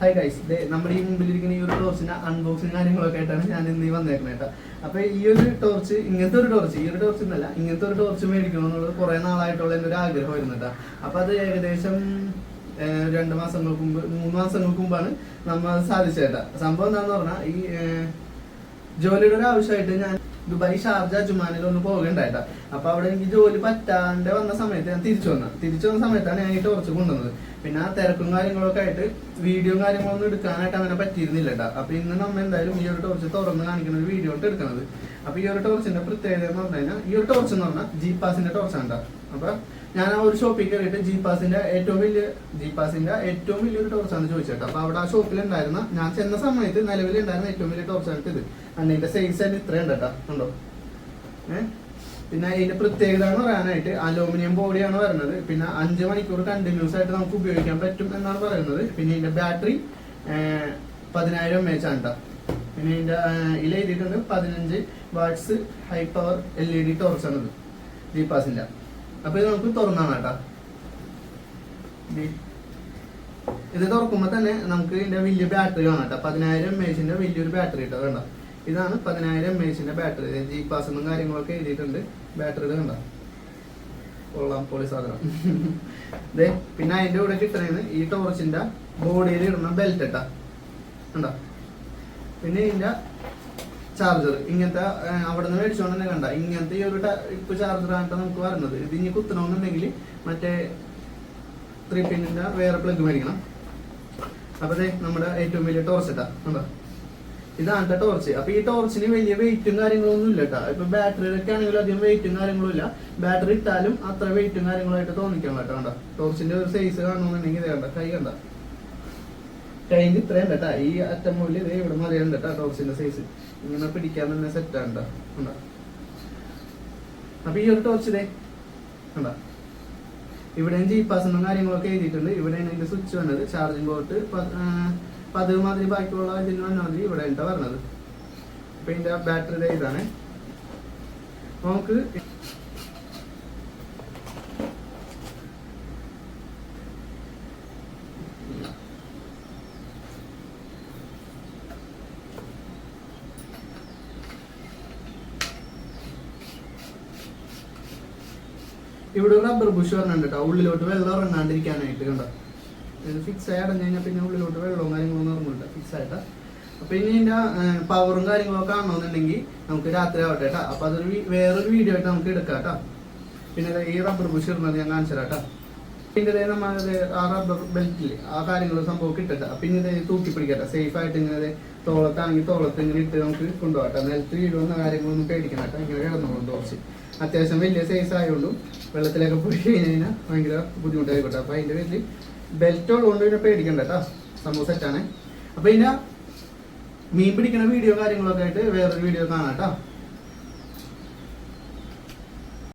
Hi guys നമ്മുടെ ഈ മുമ്പിലിരിക്കുന്ന ഈ ഒരു ടോർച്ചിന് അൺബോക്സിങ് കാര്യങ്ങളൊക്കെ ആയിട്ടാണ് ഞാൻ ഇന്ന് ഈ വന്നേക്കുന്നത് കേട്ടോ അപ്പൊ ഈ ഒരു ടോർച്ച് ഇങ്ങനത്തെ ഒരു ടോർച്ച് ഈ ഒരു ടോർച്ച് എന്നല്ല ഇങ്ങനത്തെ ഒരു ടോർച്ച് മേടിക്കണം എന്നുള്ളത് കുറെ നാളായിട്ടുള്ള എന്റെ ഒരു ആഗ്രഹമായിരുന്നു കേട്ടോ അപ്പൊ അത് ഏകദേശം രണ്ട് മാസങ്ങൾക്ക് മുമ്പ് മൂന്ന് മാസങ്ങൾക്ക് മുമ്പാണ് നമ്മൾ സാധിച്ചത് കേട്ടോ സംഭവം എന്താണെന്ന് പറഞ്ഞാൽ ഈ ജോലിയുടെ ഒരു ആവശ്യമായിട്ട് ഞാൻ ദുബായ് ഷാർജ ജുമാനിൽ ഒന്ന് പോകണ്ടായിട്ടാ അപ്പൊ അവിടെ എനിക്ക് ജോലി പറ്റാണ്ട് വന്ന സമയത്ത് ഞാൻ തിരിച്ചു വന്ന. തിരിച്ചു വന്ന സമയത്താണ് ഞാൻ ഈ ടോർച്ച് കൊണ്ടുവന്നത്. പിന്നെ ആ തിരക്കും കാര്യങ്ങളൊക്കെ ആയിട്ട് വീഡിയോ കാര്യങ്ങളൊന്നും എടുക്കാനായിട്ട് അങ്ങനെ പറ്റിയിരുന്നില്ല അപ്പൊ ഇന്ന് നമ്മൾ എന്തായാലും ഈ ഒരു ടോർച്ച് തുറന്ന് കാണിക്കുന്ന ഒരു വീഡിയോ ആയിട്ട് എടുക്കുന്നത് അപ്പൊ ഈ ഒരു ടോർച്ചിന്റെ പ്രത്യേകത എന്ന് പറഞ്ഞു കഴിഞ്ഞാൽ ഈ ഒരു ടോർച്ച് എന്ന് പറഞ്ഞാൽ ജി പാസിന്റെ ടോർച്ചാണ് അപ്പൊ ഞാൻ ആ ഒരു ഷോപ്പിൽ കയറിയിട്ട് ജി പാസിന്റെ ഏറ്റവും വലിയ ജി പാസിന്റെ ഏറ്റവും വലിയൊരു ആണ് ചോദിച്ചേട്ടാ. അപ്പൊ അവിടെ ആ ഷോപ്പിൽ ഉണ്ടായിരുന്ന ഞാൻ ചെന്ന സമയത്ത് നിലവിൽ ഉണ്ടായിരുന്ന ഏറ്റവും വലിയ ടോർച്ചാണ് ഇത്. അന്നിന്റെ സൈസ് തന്നെ ഇത്രയുണ്ട് കേട്ടോ ഉണ്ടോ ഏഹ് പിന്നെ അതിന്റെ പ്രത്യേകത എന്ന് പറയാനായിട്ട് അലൂമിനിയം ബോഡിയാണ് വരുന്നത്. പിന്നെ അഞ്ച് മണിക്കൂർ കണ്ടിന്യൂസ് ആയിട്ട് നമുക്ക് ഉപയോഗിക്കാൻ പറ്റും എന്നാണ് പറയുന്നത്. പിന്നെ ഇതിന്റെ ബാറ്ററി പതിനായിരം എം എച്ച് ആണ് പിന്നെ ഇതിന്റെ ഇതിൽ എഴുതിയിട്ടുണ്ട് പതിനഞ്ച് watts high power L E D torch ഇത്. ദീപാസിന്റെ അപ്പൊ ഇത് നമുക്ക് തുറന്നാണ് കേട്ടോ. ഇത് ഇത് തുറക്കുമ്പോ തന്നെ നമുക്ക് ഇതിന്റെ വലിയ ബാറ്ററി കാണാം കേട്ടോ. പതിനായിരം എം എച്ചിന്റെ വലിയൊരു ബാറ്ററി കേട്ടോ വേണ്ട ഇതാണ് പതിനായിരം എം എച്ചിന്റെ ബാറ്ററി ജി പാസ് എന്നും കാര്യങ്ങളൊക്കെ എഴുതിയിട്ടുണ്ട്. ബാറ്ററികൾ കണ്ട? കൊള്ളാം പൊളി സാധനം. ദേ പിന്നെ അതിന്റെ കൂടെ കിട്ടണേന്ന് ഈ ടോർച്ചിന്റെ ബോഡിയിൽ ഇടുന്ന ബെൽറ്റ് ഇട്ട. കണ്ട? പിന്നെ ഇതിന്റെ ചാർജർ ഇങ്ങനത്തെ അവിടെ നിന്ന് മേടിച്ചോണ്ട് തന്നെ കണ്ട? ഇങ്ങനത്തെ ഈ ഒരു ഇപ്പൊ ചാർജറാണ് നമുക്ക് വരുന്നത്. ഇത് ഇനി കുത്തണമെന്നുണ്ടെങ്കിൽ മറ്റേ ത്രീ പിന്നിന്റെ വേറെ പ്ലഗ് മേടിക്കണം. അപ്പൊ ദേ നമ്മുടെ ഏറ്റവും വലിയ ടോർച്ച് ഇട്ടാ. കണ്ടോ? ഇതാണ് ടോർച്ച് അപ്പൊ ഈ ടോർച്ചിന് വലിയ വെയിറ്റും കാര്യങ്ങളൊന്നും ഇല്ല കേട്ടോ. ഇപ്പൊ ബാറ്ററിയിലൊക്കെ ആണെങ്കിലും അധികം വെയിറ്റും കാര്യങ്ങളും ഇല്ല. ബാറ്ററി ഇട്ടാലും അത്ര വെയിറ്റും കാര്യങ്ങളായിട്ട് തോന്നിക്കണം കേട്ടോ കണ്ടോ? ടോർച്ചിന്റെ ഒരു സൈസ് കാണണമെന്നുണ്ടെങ്കിൽ ഇത് കണ്ട? കൈ കണ്ട? കൈ ഇത്രയും കേട്ടാ. ഈ അറ്റം മുതൽ ഇത് ഇവിടെ മറിയുണ്ട് കേട്ടോ ടോർച്ചിന്റെ സൈസ് ഇങ്ങനെ പിടിക്കാൻ തന്നെ സെറ്റ് ആണ് കണ്ടോ? അപ്പൊ ഈ ഒരു ടോർച്ച് ഇതേ കണ്ടോ? ഇവിടെയും ജി പാസെന്നും കാര്യങ്ങളൊക്കെ എഴുതിയിട്ടുണ്ട്. ഇവിടെയാണ് ഇതിന്റെ സ്വിച്ച് വന്നത്. ചാർജിംഗ് പോർട്ട് പതിവ് അതുമാതിരി ബാക്കിയുള്ള ഇതിന് വന്ന മാതിരി ഇവിടെ ഉണ്ട് പറഞ്ഞത് അപ്പൊ ഇതിന്റെ ബാറ്ററി ഇതാണ്. നമുക്ക് ഇവിടെ റബ്ബർ ബുഷ് പറഞ്ഞിട്ടുണ്ട് കേട്ടോ ഉള്ളിലോട്ട് വെള്ളം ഇറങ്ങാണ്ടിരിക്കാനായിട്ട് കണ്ടോ? ഇത് ഫിക്സ് ആയി അടഞ്ഞു കഴിഞ്ഞാൽ പിന്നെ ഉള്ളിലോട്ട് വെള്ളവും കാര്യങ്ങളൊന്നും ഇറങ്ങില്ല ഫിക്സ് ആയിട്ട്. അപ്പൊ ഇനി ഇതിന്റെ പവറും കാര്യങ്ങളൊക്കെ കാണണമെന്നുണ്ടെങ്കിൽ നമുക്ക് രാത്രി ആവട്ടെ കേട്ടോ അപ്പൊ അതൊരു വേറൊരു വീഡിയോ ആയിട്ട് നമുക്ക് എടുക്കാം കേട്ടോ പിന്നെ ഈ റബ്ബർ ബുഷ് ഇടുന്നത് ഞാൻ കാണിച്ചു പിന്നെ നമ്മളത് ആ റബ്ബർ ബെൽറ്റിൽ ആ കാര്യങ്ങൾ സംഭവം കിട്ടട്ടെ പിന്നെ ഇത് തൂക്കി പിടിക്കട്ടെ സേഫ് ആയിട്ട് ഇങ്ങനെ തോളത്താണെങ്കിൽ തോളത്ത് ഇങ്ങനെ ഇട്ട് നമുക്ക് കൊണ്ടുപോകട്ടെ നിലത്ത് വീഴുന്ന കാര്യങ്ങളൊന്നും പേടിക്കണം കേട്ടോ ഇങ്ങനെ കിടന്നോളും കുറച്ച് അത്യാവശ്യം വലിയ സൈസ് ആയതുകൊണ്ടും വെള്ളത്തിലൊക്കെ പോയി കഴിഞ്ഞ് കഴിഞ്ഞാൽ ഭയങ്കര ബുദ്ധിമുട്ടായിക്കോട്ടെ അപ്പൊ അതിന്റെ പേരിൽ ബെൽറ്റ് ഉള്ളതുകൊണ്ട് പിന്നെ പേടിക്കണ്ട കേട്ടോ സംഭവം സെറ്റാണ് അപ്പൊ ഇതിന്റെ മീൻ പിടിക്കുന്ന വീഡിയോ കാര്യങ്ങളൊക്കെ ആയിട്ട് വേറൊരു വീഡിയോ കാണാം കേട്ടോ